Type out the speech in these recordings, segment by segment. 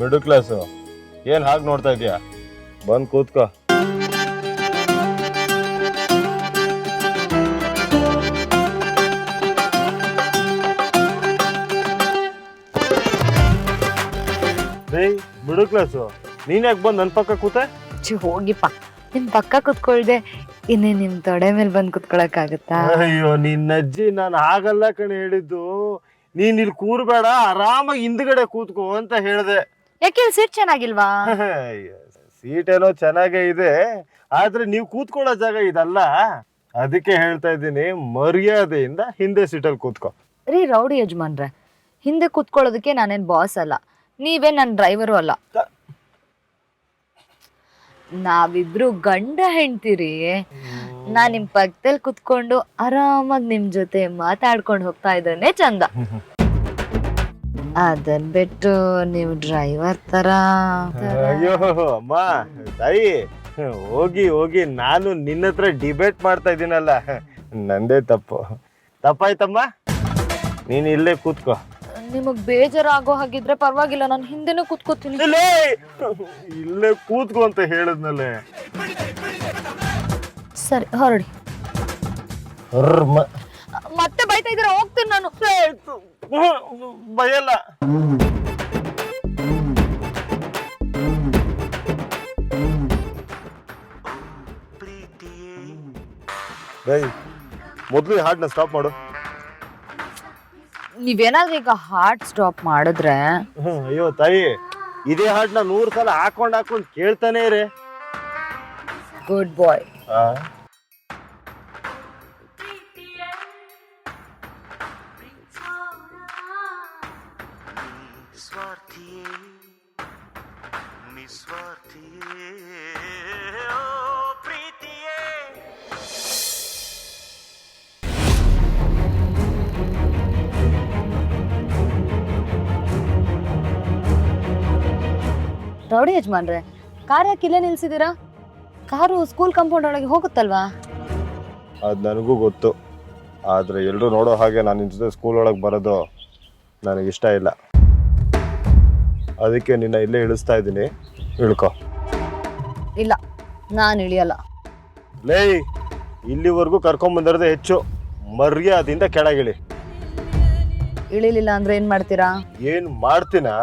Middle class ಏನ್ ಹಾಗೆ ನೋಡ್ತಾ ಇದೀಯಾ ಬಂದು ಕೂತ್ಕೋ. ಬೇಯ್ ಮಿಡಲ್ ಕ್ಲಾಸು ನೀನ್ ಯಾಕೆ ಬಂದು ನನ್ನ ಪಕ್ಕ ಕೂತೆ? ಚಿ ಹೋಗಿಪ್ಪ. ನಿಮ್ ಪಕ್ಕ ಕುತ್ಕೊಳ್ದೆ ಇನ್ನೇ ನಿಮ್ ತೊಡೆ ಮೇಲೆ ಬಂದ್ ಕುತ್ಕೊಳಕ್ಕಾಗತ್ತಾ? ಅಯ್ಯೋ ನಿನ್ನ ಅಜ್ಜಿ ನಾನು ಆಗಲ್ಲ ಕಣೆ ಹೇಳಿದ್ದು. ನೀನ್ ಇಲ್ಲಿ ಕೂರ್ಬೇಡ ಆರಾಮಾಗಿ ಹಿಂದ್ಗಡೆ ಕೂತ್ಕೋ ಅಂತ ಹೇಳ್ದೆ. ಯಾಕೆ ಇಲ್ಲಿ ಸೀಟ್ ಚೆನ್ನಾಗಿಲ್ವಾ? ಸೀಟ್ ಏನೋ ಚೆನ್ನಾಗೇ ಇದೆ. ಆದ್ರೆ ನೀವು ಕೂತ್ಕೊಳ್ಳೋ ಜಾಗ ಇದಲ್ಲ. ಅದಕ್ಕೆ ಹೇಳ್ತಾ ಇದ್ದೀನಿ ಮರ್ಯಾದೆಯಿಂದ ಹಿಂದೆ ಸೀಟಲ್ಲಿ ಕೂತ್ಕೋ. ರೀ ರೌಡಿ ಯಜಮಾನ್ರೆ. ಹಿಂದೆ ಕೂತ್ಕೊಳ್ಳೋದಕ್ಕೆ ನಾನೇನ್ ಬಾಸ್ ಅಲ್ಲ. ನೀವೇ ನನ್ನ ಡ್ರೈವರು ಅಲ್ಲ. ನಾವಿಬ್ರು ಗಂಡ ಹೆಂಡ್ತೀರಿ. ನಾ ನಿಮ್ ಪಕ್ಕದಲ್ಲಿ ಕುತ್ಕೊಂಡು ಆರಾಮಾಗಿ ನಿಮ್ ಜೊತೆ ಮಾತಾಡ್ಕೊಂಡು ಹೋಗ್ತಾ ಇದ್ರೆ ಚಂದ. ಅದನ್ ಬಿಟ್ಟು ನೀವು ಡ್ರೈವರ್ ತರ ಅಯ್ಯೋ ಅಮ್ಮ ತಾಯಿ ಹೋಗಿ ಹೋಗಿ ನಾನು ನಿನ್ನ ಹತ್ರ ಡಿಬೇಟ್ ಮಾಡ್ತಾ ಇದ್ದೀನಲ್ಲ. ನಂದೇ ತಪ್ಪು. ತಪ್ಪಾಯ್ತಮ್ಮ? ನೀನ್ ಇಲ್ಲೇ ಕೂತ್ಕೋ. ನಿಮಗ್ ಬೇಜಾರಾಗೋ ಹಾಗಿದ್ರೆ ಪರವಾಗಿಲ್ಲ ನಾನು ಹಿಂದೆನೂ ಕೂತ್ಕೋತೀನಿ. ಇಲ್ಲೇ ಇಲ್ಲೇ ಕೂತ್ಕೋ ಅಂತ ಹೇಳಿದ್ನಲ್ಲ. ಸರಿ ಹೊರಡಿ. ಹರ್ಮ. ಮತ್ತೆ ಬೈತಾ ಇದ್ರೆ ಹೋಗ್ತೀನಿ ನಾನು. ಬಯಲ್ಲ. ಮೊದ್ಲು ಏಯ್ ಮೊದಲು ಈ ಹಾಡನ್ನ ಸ್ಟಾಪ್ ಮಾಡು. ನೀವೇನಾದ್ರೂ ಈಗ ಹಾರ್ಟ್ ಸ್ಟಾಪ್ ಮಾಡಿದ್ರೆ ಹ್ಮ್, ಅಯ್ಯೋ ತಾಯಿ ಇದೇ ಹಾಡನ್ನ ನೂರು ಸಲ ಹಾಕೊಂಡ್ ಹಾಕೊಂಡ್ ಕೇಳ್ತಾನೆ ಇರೇ. ಗುಡ್ ಬಾಯ್ ರೌಡಿ ಯಜಮಾನ್ರೆ ಕಾರ್ ಯಾಕೆ ಇಲ್ಲೇ ನಿಲ್ಸಿದೀರಾ ಕಾರು ಸ್ಕೂಲ್ ಕಾಂಪೌಂಡ್ ಒಳಗೆ ಹೋಗುತ್ತಲ್ವಾ? ಅದು ನನಗೂ ಗೊತ್ತು. ಆದ್ರೆ ಎಲ್ಲರೂ ನೋಡೋ ಹಾಗೆ ನಾನು ನಿನ್ನ ಜೊತೆ ಸ್ಕೂಲ್ ಒಳಗೆ ಬರೋದು ನನಗಿಷ್ಟ ಇಲ್ಲ. ಅದಕ್ಕೆ ನಿನ್ನ ಇಲ್ಲೇ ಇಳಿಸ್ತಾ ಇದ್ದೀನಿ. ಇಳ್ಕೊ. ಇಲ್ಲ ನಾನು ಇಳಿಯಲ್ಲ. ಲೇ ಇಲ್ಲಿವರೆಗೂ ಕರ್ಕೊಂಬಂದಿರೋದೇ ಹೆಚ್ಚು. ಮರ್ಯಾದಿಂದ ಕೆಳಗಿಳಿ. ಇಳಿಲಿಲ್ಲ ಅಂದ್ರೆ ಏನ್ ಮಾಡ್ತೀರಾ? ಏನ್ ಮಾಡ್ತೀನಾ?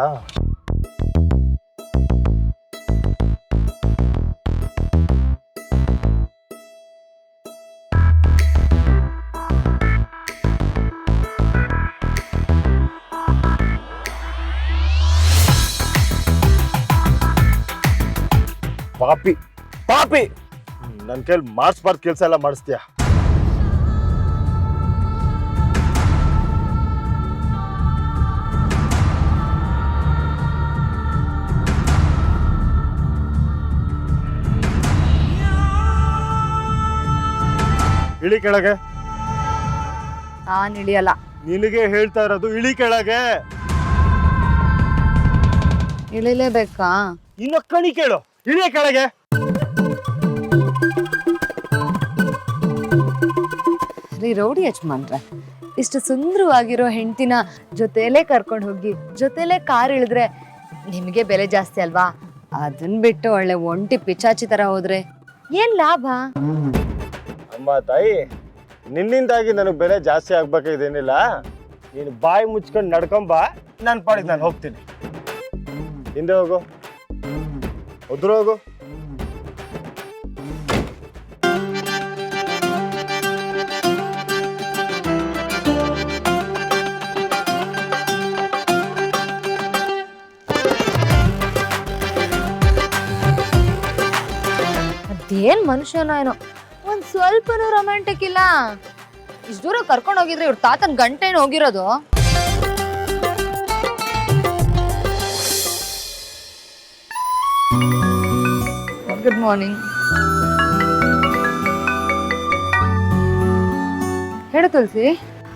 ಪಾಪಿ ಪಾಪಿ. ನನ್ನ ಕೈಲಿ ಮಾಡಿಸ್ಬಾರ್ದು ಕೆಲಸ ಎಲ್ಲ ಮಾಡಿಸ್ತೀಯ? ಇಳಿ ಕೆಳಗೆ. ನಾನ್ ಇಳಿಯಲ್ಲ. ನಿನಗೆ ಹೇಳ್ತಾ ಇರೋದು ಇಳಿ ಕೆಳಗೆ. ಇಳಿಲೇಬೇಕಾ? ಇನ್ನೊ ಕಣಿ ಕೇಳು. ಇಳಿಯ ಕೆಳಗೆ. ರೀ ರೌಡಿ ಯಜಮಾನ್ರ ಇಷ್ಟು ಸುಂದರವಾಗಿರೋ ಹೆಂಡತಿನ ಜೊತೆಲೇ ಕರ್ಕೊಂಡು ಹೋಗಿ ಜೊತೆಲೇ ಕಾರ್ ಇಳಿದ್ರೆ ನಿಮಗೆ ಬೆಲೆ ಜಾಸ್ತಿ ಅಲ್ವಾ? ಅದನ್ ಬಿಟ್ಟು ಒಳ್ಳೆ ಒಂಟಿ ಪಿಚಾಚಿ ತರ ಹೋದ್ರೆ ಏನ್ ಲಾಭ? ಅಮ್ಮ ತಾಯಿ ನಿನ್ನಿಂದಾಗಿ ನನಗೆ ಬೆಲೆ ಜಾಸ್ತಿ ಆಗ್ಬೇಕಿದೇನಿಲ್ಲ ನೀನು ಬಾಯಿ ಮುಚ್ಕೊಂಡು ನಡ್ಕೊಂಬಾ ನಾನು ಪಾಡಿಗೆ ನಾನು ಹೋಗ್ತೀನಿ. ಹಿಂದೆ ಹೋಗು. ಹೋಗು ಅದೇನ್ ಮನುಷ್ಯನ ಏನೋ. ಒಂದ್ ಸ್ವಲ್ಪನೂ ರೊಮ್ಯಾಂಟಿಕ್ ಇಲ್ಲ. ಇಷ್ಟು ದೂರ ಕರ್ಕೊಂಡು ಹೋಗಿದ್ರೆ ಇವ್ರ ತಾತನ್ ಗಂಟೆನ ಹೋಗಿರೋದು. ಮಾರ್ನಿಂಗ್ ಹೇಳು ತುಳಸಿ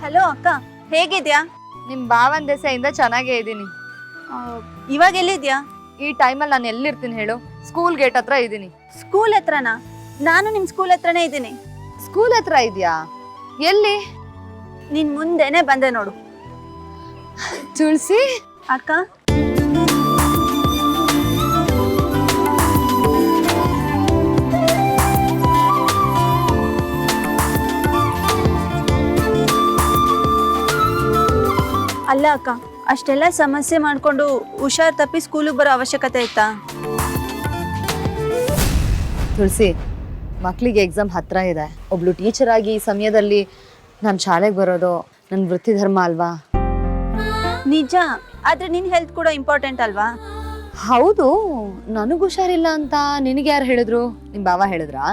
ಹಲೋ ಅಕ್ಕ ಹೇಗಿದ್ಯಾ? ನಿಮ್ ಭಾವನ ದೆಸೆಯಿಂದ ಚೆನ್ನಾಗೇ ಇದ್ದೀನಿ. ಇವಾಗ ಎಲ್ಲಿದ್ಯಾ? ಈ ಟೈಮಲ್ಲಿ ನಾನು ಎಲ್ಲಿರ್ತೀನಿ ಹೇಳು? ಸ್ಕೂಲ್ ಗೇಟ್ ಹತ್ರ ಇದ್ದೀನಿ. ಸ್ಕೂಲ್ ಹತ್ರನಾ? ನಾನು ನಿಮ್ಮ ಸ್ಕೂಲ್ ಹತ್ರನೇ ಇದ್ದೀನಿ. ಸ್ಕೂಲ್ ಹತ್ರ ಇದೆಯಾ? ಎಲ್ಲಿ? ನಿನ್ ಮುಂದೆನೆ ಬಂದೆ ನೋಡು. ತುಳಸಿ ಅಕ್ಕ ಅಲ್ಲ ಅಕ್ಕ ಅಷ್ಟೆಲ್ಲ ಸಮಸ್ಯೆ ಮಾಡ್ಕೊಂಡು ಹುಷಾರ್ ತಪ್ಪಿ ಸ್ಕೂಲಿಗೆ ಬರೋ ಅವಶ್ಯಕತೆ ಇತ್ತಾ? ತುಳಸಿ ಮಕ್ಕಳಿಗೆ ಎಕ್ಸಾಮ್ ಹತ್ರ ಇದೆ. ಒಬ್ಳು ಟೀಚರ್ ಆಗಿ ಈ ಸಮಯದಲ್ಲಿ ನಾನು ಶಾಲೆಗೆ ಬರೋದು ನನ್ನ ವೃತ್ತಿ ಧರ್ಮ ಅಲ್ವಾ? ನಿಜ ಆದ್ರೆ ನಿನ್ ಹೆಲ್ತ್ ಕೂಡ ಇಂಪಾರ್ಟೆಂಟ್ ಅಲ್ವಾ? ಹೌದು ನನಗೆ ಹುಷಾರಿಲ್ಲ ಅಂತ ನಿನಗೆ ಯಾರು ಹೇಳಿದ್ರು? ನಿಮ್ಮ ಬಾವ ಹೇಳಿದ್ರಾ?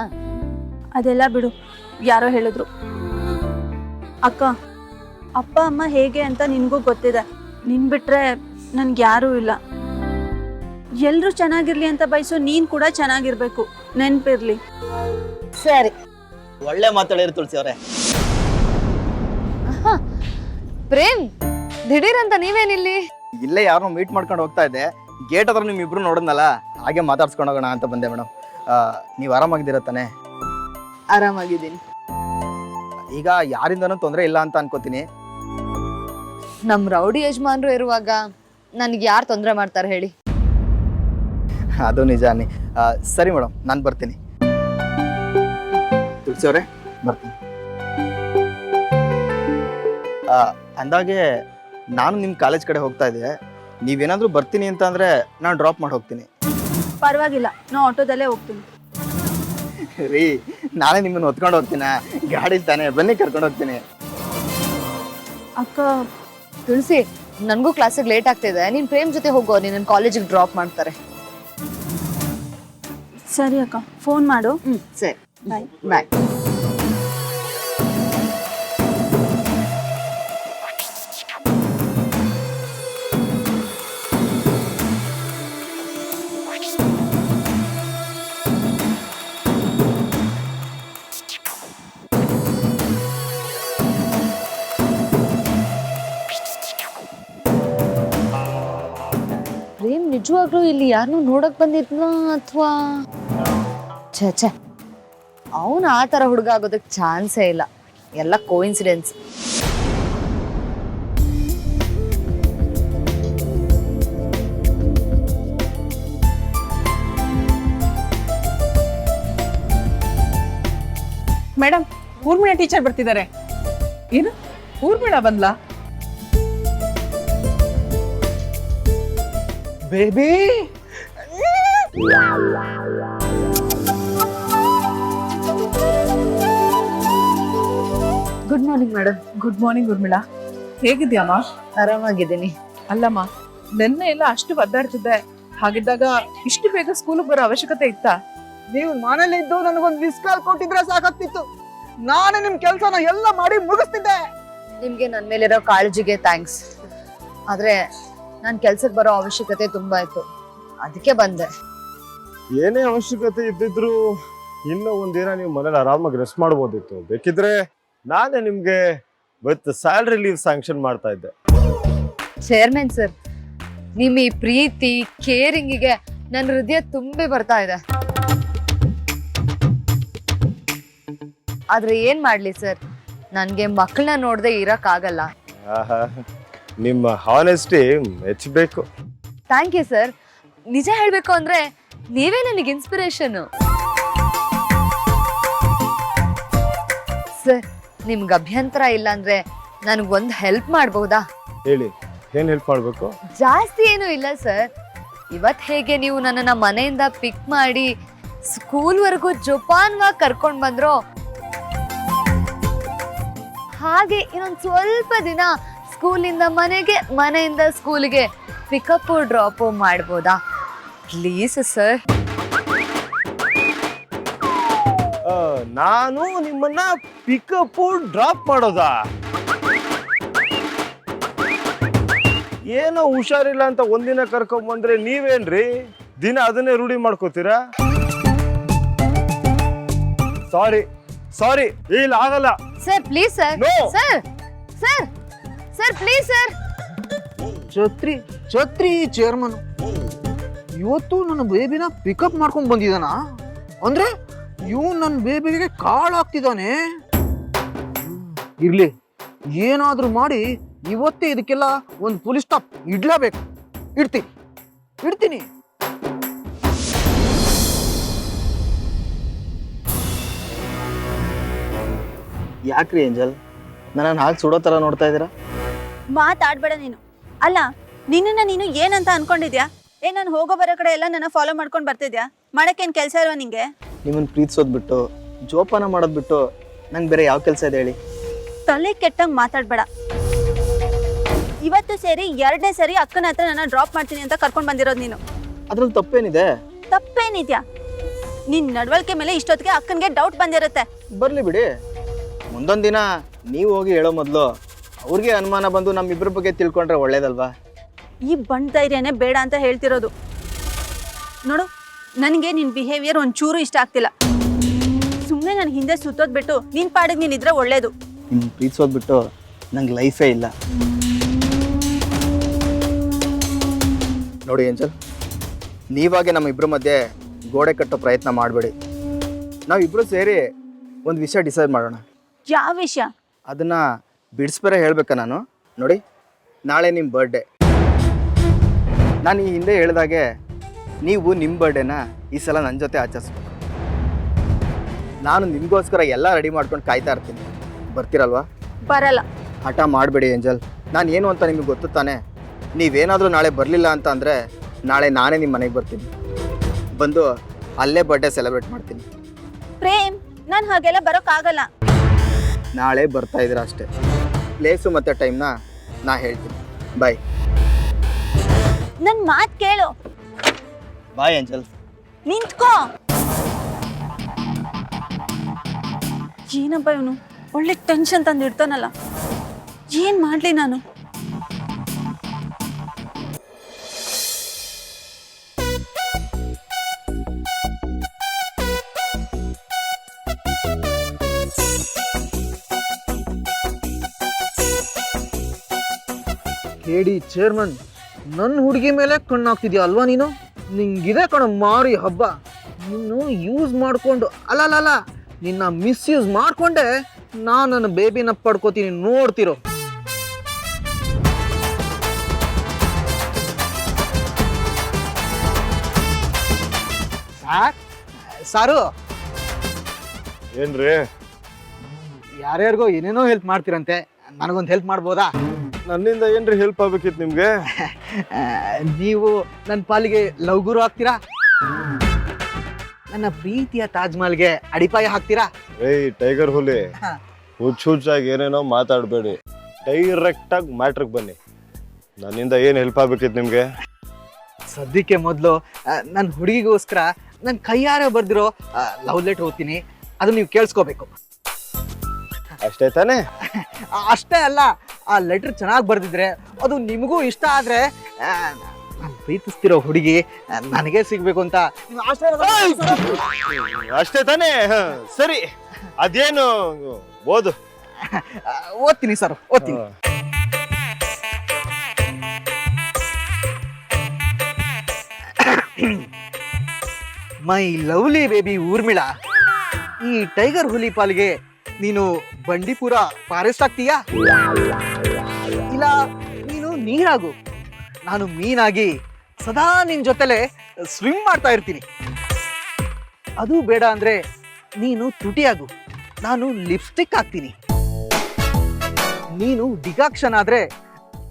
ಅದೆಲ್ಲ ಬಿಡು ಯಾರೋ ಹೇಳಿದ್ರು. ಅಕ್ಕ ಅಪ್ಪ ಅಮ್ಮ ಹೇಗೆ ಅಂತ ನಿನಗೂ ಗೊತ್ತಿದೆ. ನಿನ್ ಬಿಟ್ರೆ ನನ್ಗೆ ಯಾರೂ ಇಲ್ಲ. ಎಲ್ಲರೂ ಚೆನ್ನಾಗಿರ್ಲಿ ಅಂತ ಬಯಸೋ ನೀನ್ ಕೂಡ ಚೆನ್ನಾಗಿರ್ಬೇಕು. ನೆನ್ಪಿರ್ಲಿ. ಸರಿ. ಒಳ್ಳೆ ಮಾತಾಡಿರಿ ತುಳಸಿ ಅವರೇ. ಪ್ರೇಮ್ ದಿಢೀರಂತ ನೀವೇನಿಲ್ಲಿ? ಇಲ್ಲೇ ಯಾರು ಮೀಟ್ ಮಾಡ್ಕೊಂಡು ಹೋಗ್ತಾ ಇದ್ದೆ. ಗೇಟ್ ಹತ್ರ ನಿಮ್ ಇಬ್ರು ನೋಡಿದ್ನಲ್ಲ ಹಾಗೆ ಮಾತಾಡ್ಸ್ಕೊಂಡು ಹೋಗೋಣ ಅಂತ ಬಂದೆ ಮೇಡಮ್. ನೀವು ಆರಾಮಾಗಿದ್ದೀರ ತಾನೆ? ಆರಾಮಾಗಿದ್ದೀನಿ. ಈಗ ಯಾರಿಂದನೂ ತೊಂದರೆ ಇಲ್ಲ ಅಂತ ಅನ್ಕೋತೀನಿ. ನಮ್ ರೌಡಿ ಯಜಮಾನ್ರು ಇರುವಾಗ ನನಗೆ ಯಾರು ತೊಂದರೆ ಮಾಡ್ತಾರೆ ಹೇಳಿ? ಅದು ನಿಜಾನೇ ಆ, ಸರಿ ಮೇಡಮ್ ನಾನು ಬರ್ತೀನಿ. ತುಳಸಿ ಅವರೇ? ಬರ್ತೀನಿ. ಆ, ಅಂದಾಗೆ ನಾನು ನಿಮ್ಮ ಕಾಲೇಜ್ ಕಡೆ ಹೋಗ್ತಾ ಇದ್ದೆ. ನೀವೇನಾದರೂ ಬರ್ತೀನಿ ಅಂತ ಅಂದರೆ ನಾನು ಡ್ರಾಪ್ ಮಾಡಿ ಹೋಗ್ತೀನಿ ಪರವಾಗಿಲ್ಲ ನಾ ಆಟೋದಲ್ಲೇ ಹೋಗ್ತೀನಿ. ರೀ ನಾಳೆ ನಿಮ್ಮನ್ನು ಹೊತ್ಕೊಂಡು ಹೋಗ್ತೀನಿ. ಗಾಡಿ ತಾನೆ ಬನ್ನಿ ಕರ್ಕೊಂಡು ಹೋಗ್ತೀನಿ. ಅಕ್ಕ ತುಳಸಿ ನನಗೂ ಕ್ಲಾಸಿಗೆ ಲೇಟ್ ಆಗ್ತಿದೆ. ನೀನ್ ಪ್ರೇಮ್ ಜೊತೆ ಹೋಗೋ ನೀನ್ ಕಾಲೇಜಿಗೆ ಡ್ರಾಪ್ ಮಾಡ್ತಾರೆ. ಸರಿ ಅಕ್ಕ ಫೋನ್ ಮಾಡು. ಹ್ಮ್ ಸರಿ. ಬಾಯ್ ಬಾಯ್ ನಿಜವಾಗ್ಲೂ ಇಲ್ಲಿ ಯಾರನ್ನೂ ನೋಡಕ್ ಬಂದಿದ್ನಾ ಅಥವಾ? ಛೇ ಛೇ. ಅವನು ಆ ಥರ ಹುಡುಗ ಆಗೋದಕ್ಕೆ ಚಾನ್ಸೇ ಇಲ್ಲ. ಎಲ್ಲ ಕೋಇನ್ಸಿಡೆನ್ಸ್ ಮೇಡಮ್, ಊರ್ಮಿಳ ಟೀಚರ್ ಬರ್ತಿದ್ದಾರೆ. ಏನು? Urmila ಬಂದ್ಲಾ? Baby good morning madam good morning Urmila ಹೇಗಿದ್ಯಾಮ್ಮ ಆರಾಮಾಗಿದ್ದೀನಿ. ಅಲ್ಲಮ್ಮ ನೆನ್ನೆ ಎಲ್ಲ ಅಷ್ಟು ಒದ್ದಾಡ್ತಿದ್ದೆ. ಹಾಗಿದ್ದಾಗ ಇಷ್ಟು ಬೇಗ ಸ್ಕೂಲಿಗೆ ಬರೋ ಅವಶ್ಯಕತೆ ಇತ್ತಾ? ನೀವು ಮನೇಲಿ ಇದ್ದು ನನಗೊಂದು ಮಿಸ್ ಕಾಲ್ ಕೊಟ್ಟಿದ್ರೆ ಸಾಕಾಗ್ತಿತ್ತು. ನಾನೇ ನಿಮ್ ಕೆಲಸನ ಎಲ್ಲ ಮಾಡಿ ಮುಗಿಸ್ತಿದ್ದೆ. ನಿಮಗೆ ನನ್ನ ಮೇಲಿರೋ ಕಾಳಜಿಗೆ ಥ್ಯಾಂಕ್ಸ್ ಆದರೆ ನಾನು ಕೆಲ್ಸಕ್ಕೆ ಬರೋ ಅವಶ್ಯಕತೆ ತುಂಬಾ ಇತ್ತು. ಅದಕ್ಕೆ ಬಂದೆ. ಏನೇ ಅವಶ್ಯಕತೆ ಇದ್ದಿದ್ರು ಇನ್ನೂ ಒಂದಿನ ನೀವು ಮನೇಲಿ ಆರಾಮಾಗಿ ರೆಸ್ಟ್ ಮಾಡ್ಬೋದಿತ್ತು. ಬೇಕಿದ್ರೆ ನಾನೇ ನಿಮ್ಗೆ ವಿತ್ ಸ್ಯಾಲ್ರಿ ಲೀವ್ ಸ್ಯಾಂಕ್ಷನ್ ಮಾಡ್ತಾ ಇದ್ದೆ. ಚೇರ್ಮನ್ ಸರ್ ನಿಮ್ಮ ಈ ಪ್ರೀತಿ ಕೇರಿಂಗಿಗೆ ನನ್ನ ಹೃದಯ ತುಂಬಿ ಬರ್ತಾ ಇದೆ. ಆದ್ರೆ ಏನ್ ಮಾಡ್ಲಿ ಸರ್ ನನ್ಗೆ ಮಕ್ಕಳನ್ನ ನೋಡದೆ ಇರಕ್ಕಾಗಲ್ಲ. ನಿಮ್ಮ ಹಾನೆಸ್ಟಿ ಮೆಚ್ಚಬೇಕು. ಥ್ಯಾಂಕ್ ಯು ಸರ್ ನಿಜ ಹೇಳಬೇಕು ಅಂದ್ರೆ ನೀವೇ ನನಗೆ ಇನ್ಸ್ಪಿರೇಷನ್ ಸರ್ ನಿಮ್ಗೆ ಅಭ್ಯಂತರ ಇಲ್ಲ ಅಂದ್ರೆ ಒಂದು ಹೆಲ್ಪ್ ಮಾಡಬಹುದಾ? ಹೇಳಿ ಏನ್ ಹೆಲ್ಪ್ ಮಾಡಬೇಕು? ಜಾಸ್ತಿ ಏನೂ ಇಲ್ಲ ಸರ್ ಇವತ್ತು ಹೇಗೆ ನೀವು ನನ್ನನ್ನ ಮನೆಯಿಂದ ಪಿಕ್ ಮಾಡಿ ಸ್ಕೂಲ್ವರೆಗೂ ಜೋಪಾನ್ವಾಗಿ ಕರ್ಕೊಂಡು ಬಂದ್ರೋ? ಹಾಗೆ ಇನ್ನೊಂದ್ ಸ್ವಲ್ಪ ದಿನ ಸ್ಕೂಲಿಂದ ಮನೆಗೆ ಮನೆಯಿಂದ ಸ್ಕೂಲ್ಗೆ ಪಿಕಪ್ ಡ್ರಾಪ್ ಮಾಡ್ಬೋದಾ? ಪ್ಲೀಸ್ ಸರ್ ನಾನು ನಿಮ್ಮನ್ನ ಪಿಕಪ್ ಡ್ರಾಪ್ ಮಾಡೋದಾ? ಏನೋ ಹುಷಾರಿಲ್ಲ ಅಂತ ಒಂದಿನ ಕರ್ಕೊಂಡ್ ಬಂದ್ರೆ ನೀವೇನ್ರಿ? ದಿನ ಅದನ್ನೇ ರೂಢಿ ಮಾಡ್ಕೋತೀರಾ? ಸಾರಿ ಸಾರಿ ಇಲ್ಲ ಆಗಲ್ಲ. Sir please sir No. Sir sir sir please sir ಛತ್ರಿ ಛತ್ರಿ ಚೇರ್ಮನ್ ಇವತ್ತು ನನ್ನ ಬೇಬಿನ ಪಿಕಪ್ ಮಾಡ್ಕೊಂಡು ಬಂದಿದಾನ ಅಂದ್ರೆ ಇವ್ ನನ್ನ ಬೇಬಿಗೆ ಕಾಳ್ ಹಾಕ್ತಿದ್ದಾನೆ. ಇರ್ಲಿ ಏನಾದ್ರೂ ಮಾಡಿ ಇವತ್ತೇ ಇದಕ್ಕೆಲ್ಲ ಒಂದು ಪೊಲೀಸ್ ಸ್ಟಾಪ್ ಇಡ್ಲೇಬೇಕು. ಇಡ್ತೀನಿ ಇಡ್ತೀನಿ. ಯಾಕ್ರಿ ಏಂಜಲ್? ನನ್ನ ಹಾಲ್ ಸುಡೋ ಥರ ನೋಡ್ತಾ ಇದ್ದೀರಾ? ಮಾತಾಡ್ಬೇಡ ನೀನು. ಅಲ್ಲ ನಿನ್ನನ್ನು ನೀನು ಏನಂತ ಅನ್ಕೊಂಡಿದ್ಯಾ? ಏ ನಾನು ಹೋಗೋ ಬರೋ ಕಡೆ ಎಲ್ಲ ನನ್ನ ಫಾಲೋ ಮಾಡ್ಕೊಂಡು ಬರ್ತಿದ್ಯಾ? ಮಾಡೋಕ್ಕೇನು ಕೆಲಸ ಇಲ್ವಾ ನಿಂಗೆ? ನಿಮ್ಮನ್ನು ಪ್ರೀತಿಸೋದು ಬಿಟ್ಟು ಜೋಪಾನ ಮಾಡೋದು ಬಿಟ್ಟು ನಂಗೆ ಬೇರೆ ಯಾವ ಕೆಲಸ ಇದೆ ಹೇಳಿ. ತಲೆ ಕೆಟ್ಟಂಗೆ ಮಾತಾಡಬೇಡ. ಇವತ್ತು ಸೇರಿ ಎರಡನೇ ಸರಿ ಅಕ್ಕನ ಹತ್ರ ನನ್ನ ಡ್ರಾಪ್ ಮಾಡ್ತೀನಿ ಅಂತ ಕರ್ಕೊಂಡು ಬಂದಿರೋದು ನೀನು. ಅದ್ರಲ್ಲಿ ತಪ್ಪೇನಿದೆ? ತಪ್ಪೇನಿದ್ಯಾ? ನಿನ್ನ ನಡವಳಿಕೆ ಮೇಲೆ ಇಷ್ಟೊತ್ತಿಗೆ ಅಕ್ಕನಿಗೆ ಡೌಟ್ ಬಂದಿರುತ್ತೆ. ಬರಲಿ ಬಿಡಿ. ಮುಂದೊಂದು ದಿನ ನೀವು ಹೋಗಿ ಹೇಳೋ ಮೊದಲು ಅವ್ರಿಗೆ ಅನುಮಾನ ಬಂದು ನಮ್ಮಿಬ್ಬರ ಬಗ್ಗೆ ತಿಳ್ಕೊಂಡ್ರೆ ಒಳ್ಳೇದಲ್ವಾ? ಈ ಬಂಡ್ ಧೈರ್ಯನೇ ಬೇಡ ಅಂತ ಹೇಳ್ತಿರೋದು. ನೋಡು ನನಗೆ ನಿನ್ ಬಿಹೇವಿಯರ್ ಒಂಚೂರು ಇಷ್ಟ ಆಗ್ತಿಲ್ಲ. ಸುಮ್ಮನೆ ನನ್ನ ಹಿಂದೆ ಸುತ್ತೋದ್ ಬಿಟ್ಟು ನಿನ್ ಪಾಡಿಗೆ ನೀನ್ ಇದ್ರೆ ಒಳ್ಳೇದು. ನಿನ್ ಪ್ರೀತಿಸೋದು ಬಿಟ್ಟು ನಂಗೆ ಲೈಫೇ ಇಲ್ಲ. ನೋಡಿ ಏಂಜಲ್ ನೀವಾಗೆ ನಮ್ಮ ಇಬ್ಬರ ಮಧ್ಯೆ ಗೋಡೆ ಕಟ್ಟೋ ಪ್ರಯತ್ನ ಮಾಡಬೇಡಿ. ನಾವಿಬ್ಬರು ಸೇರಿ ಒಂದು ವಿಷಯ ಡಿಸೈಡ್ ಮಾಡೋಣ. ಯಾವ ವಿಷಯ? ಅದನ್ನು ಬಿಡಿಸ್ಬೇರೆ ಹೇಳ್ಬೇಕಾ ನಾನು? ನೋಡಿ ನಾಳೆ ನಿಮ್ಮ ಬರ್ಡೇ ನಾನು ಈ ಹಿಂದೆ ಹೇಳಿದಾಗೆ ನೀವು ನಿಮ್ಮ ಬರ್ಡೇನ ಈ ಸಲ ನನ್ನ ಜೊತೆ ಆಚರಿಸ್ಬೇಕು. ನಾನು ನಿಮಗೋಸ್ಕರ ಎಲ್ಲ ರೆಡಿ ಮಾಡ್ಕೊಂಡು ಕಾಯ್ತಾ ಇರ್ತೀನಿ. ಬರ್ತೀರಲ್ವಾ? ಬರಲ್ಲ. ಹಠ ಮಾಡಬೇಡಿ ಏಂಜಲ್. ನಾನು ಏನು ಅಂತ ನಿಮಗೆ ಗೊತ್ತು ತಾನೆ? ನೀವೇನಾದರೂ ನಾಳೆ ಬರಲಿಲ್ಲ ಅಂತ ಅಂದರೆ ನಾಳೆ ನಾನೇ ನಿಮ್ಮ ಮನೆಗೆ ಬರ್ತೀನಿ. ಬಂದು ಅಲ್ಲೇ ಬರ್ಡೇ ಸೆಲೆಬ್ರೇಟ್ ಮಾಡ್ತೀನಿ. ಪ್ರೇಮ್ ನಾನು ಹಾಗೆಲ್ಲ ಬರೋಕ್ಕಾಗಲ್ಲ. ನಾಳೆ ಬರ್ತಾ ಇದ್ದೀರಾ ಅಷ್ಟೇ. ಪ್ಲೇಸು ಮತ್ತು ಟೈಮ್ನ ನಾ ಹೇಳ್ತೀನಿ. ಬಾಯ್ ನನ್ನ ಮಾತ್ ಕೇಳು. ಬಾಯ್ ಅಂಜಲ್ ನಿಂತ್ಕೋ. ಏನಪ್ಪ ಇವನು? ಒಳ್ಳೆ ಟೆನ್ಷನ್ ತಂದು ಇಡ್ತಾನಲ್ಲ ಏನ್ ಮಾಡ್ಲಿ ನಾನು? ಕೇಡಿ ಚೇರ್ಮನ್ ನನ್ನ ಹುಡುಗಿ ಮೇಲೆ ಕಣ್ಣಾಗ್ತಿದ್ಯಾ ಅಲ್ವಾ ನೀನು? ನಿಂಗಿದೆ ಕಣ ಮಾರಿ ಹಬ್ಬ. ನೀನು ಯೂಸ್ ಮಾಡಿಕೊಂಡು ಅಲ್ಲಲ್ಲ ನಿನ್ನ ಮಿಸ್ಯೂಸ್ ಮಾಡಿಕೊಂಡೆ ನಾನು ನನ್ನ ಬೇಬಿನ ಪಡ್ಕೋತೀನಿ ನೋಡ್ತಿರೋ. ಸಾರ್ ಸಾರು. ಏನ್ರಿ? ಯಾರ್ಯಾರಿಗೋ ಏನೇನೋ ಹೆಲ್ಪ್ ಮಾಡ್ತೀರಂತೆ. ನನಗೊಂದು ಹೆಲ್ಪ್ ಮಾಡ್ಬೋದಾ? ನನ್ನಿಂದ ಏನ್ರಿ ಹೆಲ್ಪ್ ಆಗ್ಬೇಕಿತ್ತು ನಿಮ್ಗೆ? ನೀವು ನನ್ನ ಪಾಲಿಗೆ ಲವ್ ಗುರು ಆಗ್ತೀರಾ? ನನ್ನ ಪ್ರೀತಿಯ ತಾಜ್ ಮಹಲ್ಗೆ ಅಡಿಪಾಯ ಹಾಕ್ತೀರಾ? ಏಯ್ ಟೈಗರ್ ಹುಲಿ. ಹುಚ್ಚ ಹುಚ್ಚಾಗಿ ಏನೇನೋ ಮಾತಾಡಬೇಡಿ. ಡೈರೆಕ್ಟ್ ಆಗಿ ಮ್ಯಾಟ್ರಿಗೆ ಬನ್ನಿ. ನನ್ನಿಂದ ಏನು ಹೆಲ್ಪ್ ಆಗ್ಬೇಕಿತ್ತು ನಿಮ್ಗೆ? ಸದ್ಯಕ್ಕೆ ಮೊದಲು ನನ್ನ ಹುಡುಗಿಗೋಸ್ಕರ ನನ್ನ ಕೈಯಾರ ಬರ್ದಿರೋ ಲವ್ ಲೆಟರ್ ಓದ್ತೀನಿ. ಅದನ್ನ ನೀವು ಕೇಳಿಸ್ಕೋಬೇಕು. ಅಷ್ಟೇ ತಾನೇ? ಅಷ್ಟೇ ಅಲ್ಲ ಆ ಲೆಟರ್ ಚೆನ್ನಾಗಿ ಬರೆದಿದ್ರೆ ಅದು ನಿಮಗೂ ಇಷ್ಟ ಆದರೆ ನಾನು ಪ್ರೀತಿಸ್ತಿರೋ ಹುಡುಗಿ ನನಗೆ ಸಿಗ್ಬೇಕು ಅಂತ ನೀವು ಆಶೀರ್ವಾದ. ಅಷ್ಟೇ ತಾನೇ? ಹ, ಸರಿ. ಅದೇನು? ಓದು. ಓದ್ತೀನಿ ಸರ್ ಓದ್ತೀನಿ. ಮೈ ಲವ್ಲಿ ಬೇಬಿ ಊರ್ಮಿಳಾ ಈ ಟೈಗರ್ ಹುಲಿ ಪಾಲ್ಗೆ ನೀನು ಬಂಡೀಪುರ ಫಾರೆಸ್ಟ್ ಆಗ್ತೀಯಾ? ಇಲ್ಲ, ನೀನು ನೀರಾಗು. ನಾನು ಮೀನಾಗಿ ಸದಾ ನಿನ್ ಜೊತೆಲೆ ಸ್ವಿಮ್ ಮಾಡ್ತಾ ಇರ್ತೀನಿ. ಅದು ಬೇಡ ಅಂದ್ರೆ ನೀನು ತುಟಿಯಾಗು. ನಾನು ಲಿಪ್ಸ್ಟಿಕ್ ಹಾಕ್ತೀನಿ. ನೀನು ಡಿಗಾಕ್ಷನ್ ಆದ್ರೆ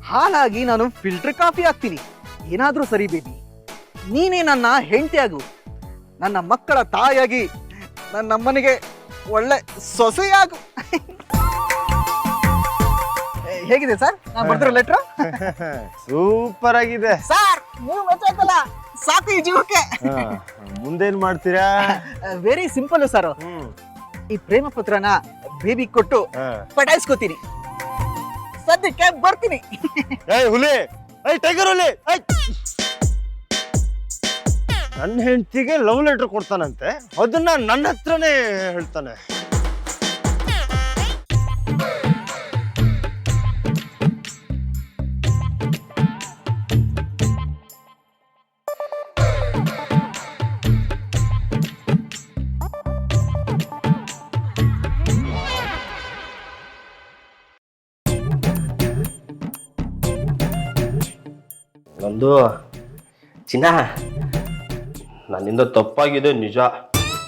ಹಾಲಾಗಿ ನಾನು ಫಿಲ್ಟರ್ ಕಾಫಿ ಹಾಕ್ತೀನಿ. ಏನಾದ್ರೂ ಸರಿ ಬೇಬಿ ನೀನೇ ನನ್ನ ಹೆಂಡತಿಯಾಗು. ನನ್ನ ಮಕ್ಕಳ ತಾಯಿಯಾಗಿ ನನ್ನ ಅಮ್ಮನಿಗೆ ಒಳ್ಳೆ ಸೊಸೆಯಾಗು. ಹೇಗಿದೆ ಸರ್? ನಾನು ಬರ್ದಿರೋ ಲೆಟರ್ ಸೂಪರ್ ಆಗಿದೆ. ಸರ್ ನೀವು ಮೆಚ್ಚಾಯ್ತಲ್ಲ ಸಾಕು ಈ ಜೀವಕ್ಕೆ. ಮುಂದೇನ್ ಮಾಡ್ತೀರಾ? Very simple sir. ಈ ಪ್ರೇಮ ಪತ್ರನ ಬೇಬಿ ಕೊಟ್ಟು. ಪಟಾಯಿಸ್ಕೋತೀನಿ. ಸದ್ಯಕ್ಕೆ ಬರ್ತೀನಿ. ಏಯ್ ಹುಲಿ! ಏಯ್ ಟೈಗರ್ ಹುಲಿ! ಏಯ್! ನನ್ನ ಹೆಂಡತಿಗೆ ಲವ್ ಲೆಟರ್ ಕೊಡ್ತಾನಂತೆ. ಅದನ್ನ ನನ್ನ ಹತ್ರನೇ ಹೇಳ್ತಾನೆ. ಒಂದು ಚಿನ್ನ. ನನ್ನಿಂದ ತಪ್ಪಾಗಿದೆ ನಿಜ.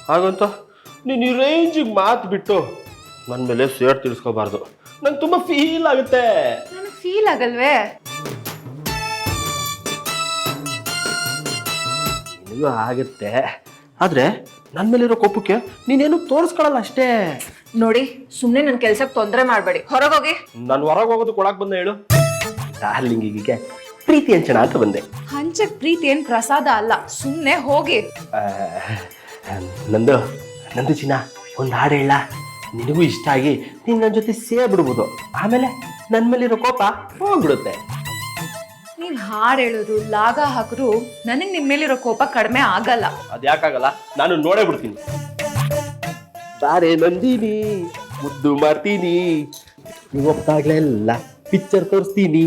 ಹಾಗಂತ ನೀನು ಈ ರೇಂಜಿಗೆ ಮಾತು ಬಿಟ್ಟು ನನ್ನ ಮೇಲೆ ಸೇರ್ ತಿಳಿಸ್ಕೋಬಾರ್ದು. ನಂಗೆ ತುಂಬ ಫೀಲ್ ಆಗುತ್ತೆ. ನನಗೆ ಫೀಲ್ ಆಗಲ್ವೇ? ನಿನಗೂ ಆಗುತ್ತೆ. ಆದರೆ ನನ್ನ ಮೇಲಿರೋ ಕೋಪಕ್ಕೆ ನೀನೇನು ತೋರಿಸ್ಕೊಳಲ್ಲ ಅಷ್ಟೇ. ನೋಡಿ ಸುಮ್ಮನೆ ನನ್ನ ಕೆಲಸಕ್ಕೆ ತೊಂದರೆ ಮಾಡಬೇಡಿ. ಹೊರಗೋಗಿ ನಾನು ಹೊರಗೆ ಹೋಗೋದು ಕೊಡಕ್ಕೆ ಬಂದೆ ಹೇಳು. ಡಾರ್ಲಿಂಗಿಗೆ ಪ್ರೀತಿ ಹಂಚಣ ಅಂತ ಬಂದೆ. ಹಂಚಕ್ ಪ್ರೀತಿ ಏನ್ ಪ್ರಸಾದ ಅಲ್ಲ ಸುಮ್ನೆ ಹೋಗಿ. ಆ, ನಂದು ನಂದು ಚಿನ್ನ ಒಂದು ಹಾಡು ಹೇಳ. ನಿನಗೂ ಇಷ್ಟ ಆಗಿ ನೀನು ನನ್ನ ಜೊತೆ ಸೇರ್ಬಿಡ್ಬೋದು. ಆಮೇಲೆ ನನ್ನ ಮೇಲಿರೋ ಕೋಪ ಹೋಗ್ಬಿಡುತ್ತೆ. ನೀವ್ ಹಾಡ್ ಹೇಳೋದು ಲಾಗ ಹಾಕಿದ್ರು ನನಗ್ ನಿಮ್ ಮೇಲಿರೋ ಕೋಪ ಕಡಿಮೆ ಆಗಲ್ಲ. ಅದು ಯಾಕಾಗಲ್ಲ? ನಾನು ನೋಡೇ ಬಿಡ್ತೀನಿ. ಬಾರೆ ನಂದಿನಿ ಮುದ್ದು ಮಾಡ್ತೀನಿ ನೀವು ಒಪ್ಪಾಗ್ಲೆಲ್ಲ ಪಿಕ್ಚರ್ ತೋರಿಸ್ತೀನಿ.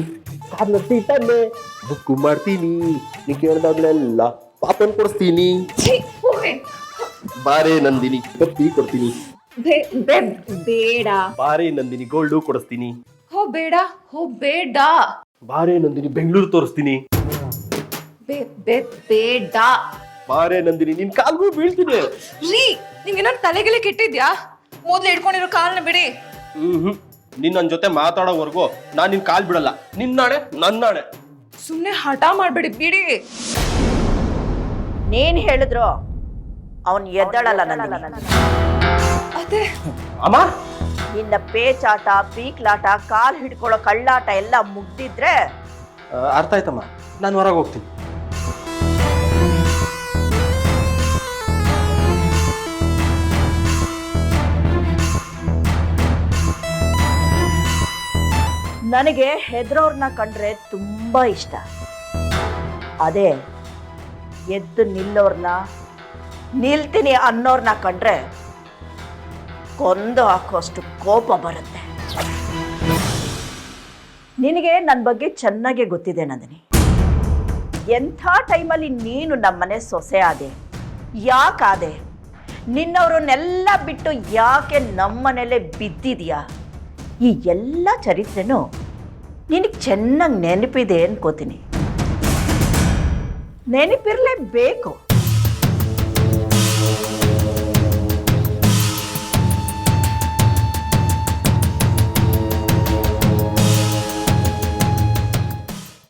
ಕಾರ್ನರ್ ಸೀಟಲ್ಲೇ ಬುಕ್ಕು ಮಾಡ್ತೀನಿ. ನೀ ಕೇಳ್ದಾಗ್ಲೆಲ್ಲ ಪಾಪನ್ ಕೊಡಿಸ್ತೀನಿ. ಬಾರೇ ನಂದಿನಿ ಕಪ್ಪಿ ಕೊಡ್ತೀನಿ. ಬೇ- ಬೇ- ಬೇಡ. ಬಾರೆ ನಂದಿನಿ ಗೋಲ್ಡು ಕೊಡಿಸ್ತೀನಿ. ಹೋ ಬೇಡ ಹೋ ಬೇಡ. ಬಾರೆ ನಂದಿನಿ ಬೆಂಗಳೂರು ತೋರಿಸ್ತೀನಿ. ಬೇ- ಬೇ- ಬೇಡ. ಬಾರೆ ನಂದಿನಿ ನಿನ್ ಕಾಲ್ಗೂ ಬೀಳ್ತೀನಿ ರೀ ನಿಮ್ಗೇನಾದ್ರು ತಲೆಗೆಲೆ ಕೆಟ್ಟಿದ್ಯಾ? ಮೊದ್ಲು ಇಟ್ಕೊಂಡಿರೋ ಕಾಲ್ನ ಬಿಡಿ. ಹ್ಮ್. ನೀನ್ ನನ್ನ ಜೊತೆ ಮಾತಾಡೋವರೆಗೂ ನಾನು ನಿನ್ ಕಾಲ್ ಬಿಡಲ್ಲ. ನಿನ್ನಾಣೆ ನನ್ನಾಣೆ. ಸುಮ್ನೆ ಹಠ ಮಾಡ್ಬೇಡಿ ಬಿಡಿ. ನೀನ್ ಹೇಳಿದ್ರು ಅವನ್ ಎದ್ದಳಲ್ಲ ನನ್ನ ಅದೇ. ಅಮ್ಮ? ನಿನ್ನ ಪೇಚಾಟ ಪೀಕ್ಲಾಟ ಕಾಲ್ ಹಿಡ್ಕೊಳ್ಳೋ ಕಳ್ಳಾಟ ಎಲ್ಲ ಮುಗ್ದಿದ್ರೆ ಅರ್ಥ ಆಯ್ತಮ್ಮ. ನಾನು ಹೊರಗೆ ಹೋಗ್ತೀನಿ. ನನಗೆ ಹೆದ್ರೋರ್ನ ಕಂಡ್ರೆ ತುಂಬ ಇಷ್ಟ. ಅದೇ ಎದ್ದು ನಿಲ್ಲೋರ್ನ, ನಿಲ್ತೀನಿ ಅನ್ನೋರ್ನ ಕಂಡ್ರೆ ಕೊಂದು ಹಾಕುವಷ್ಟು ಕೋಪ ಬರುತ್ತೆ. ನಿನಗೆ ನನ್ನ ಬಗ್ಗೆ ಚೆನ್ನಾಗೇ ಗೊತ್ತಿದೆ ನಂದಿನಿ. ಎಂಥ ಟೈಮಲ್ಲಿ ನೀನು ನಮ್ಮನೆ ಸೊಸೆ ಆದೆ, ಯಾಕಾದೆ? ನಿನ್ನವರನ್ನೆಲ್ಲ ಬಿಟ್ಟು ಯಾಕೆ ನಮ್ಮನೇಲೆ ಬಿದ್ದಿದೆಯಾ? ಈ ಎಲ್ಲ ಚರಿತ್ರೆನೂ ನಿನಗೆ ಚೆನ್ನಾಗಿ ನೆನಪಿದೆ ಅನ್ಕೋತೀನಿ ನೆನಪಿರಲೇಬೇಕು